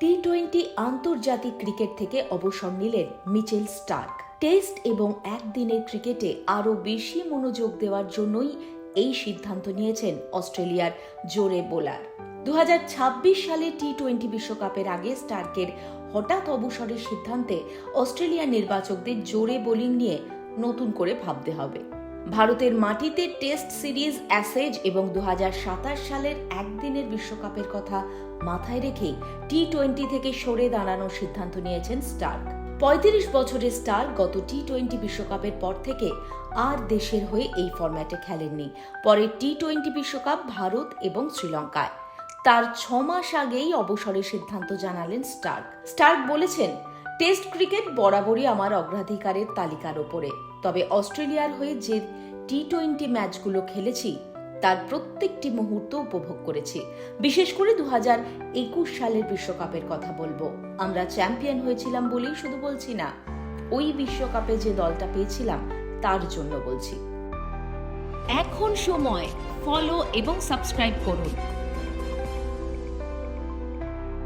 T twenty আন্তর্জাতিক cricket থেকে অবসর নিলেন মিচেল স্টার্ক। টেস্ট এবং একদিনের ক্রিকেটে আরও বেশি মনোযোগ দেওয়ার জন্যই এই সিদ্ধান্ত নিয়েছেন অস্ট্রেলিয়ার জোরে বোলার। দু হাজার ছাব্বিশ সালে টি টোয়েন্টি বিশ্বকাপের আগে স্টার্কের হঠাৎ অবসরের সিদ্ধান্তে অস্ট্রেলিয়ার নির্বাচকদের জোরে বোলিং নিয়ে নতুন করে ভাবতে হবে। ভারতের মাটিতে টেস্ট সিরিজ অ্যাসেজ এবং দুহাজার সাতাশ সালের একদিনের বিশ্বকাপের কথা মাথায় রেখেই টি টোয়েন্টি থেকে সরে দাঁড়ানোর সিদ্ধান্ত নিয়েছেন স্টার্ক। পঁয়ত্রিশ বছরের স্টার গত টি টোয়েন্টি বিশ্বকাপের পর থেকে আর দেশের হয়ে এই ফরম্যাটে খেলেননি। পরে টি টোয়েন্টি বিশ্বকাপ ভারত এবং শ্রীলঙ্কায়। তার ছ মাস আগেই অবসরের সিদ্ধান্ত জানালেন স্টার্ক। স্টার্ক বলেছেন, টেস্ট ক্রিকেট বরাবরই আমার অগ্রাধিকারের তালিকার ওপরে। তবে অস্ট্রেলিয়ার হয়ে যে টি টোয়েন্টি ম্যাচগুলো খেলেছি, তার প্রত্যেকটি মুহূর্ত উপভোগ করেছি। বিশেষ করে দু হাজার একুশ সালের বিশ্বকাপের কথা বলব। আমরা চ্যাম্পিয়ন হয়েছিলাম বলেই শুধু বলছি না, ওই বিশ্বকাপে যে দলটা পেয়েছিলাম, তার জন্য বলছি। এখন সময় ফলো এবং সাবস্ক্রাইব করুন।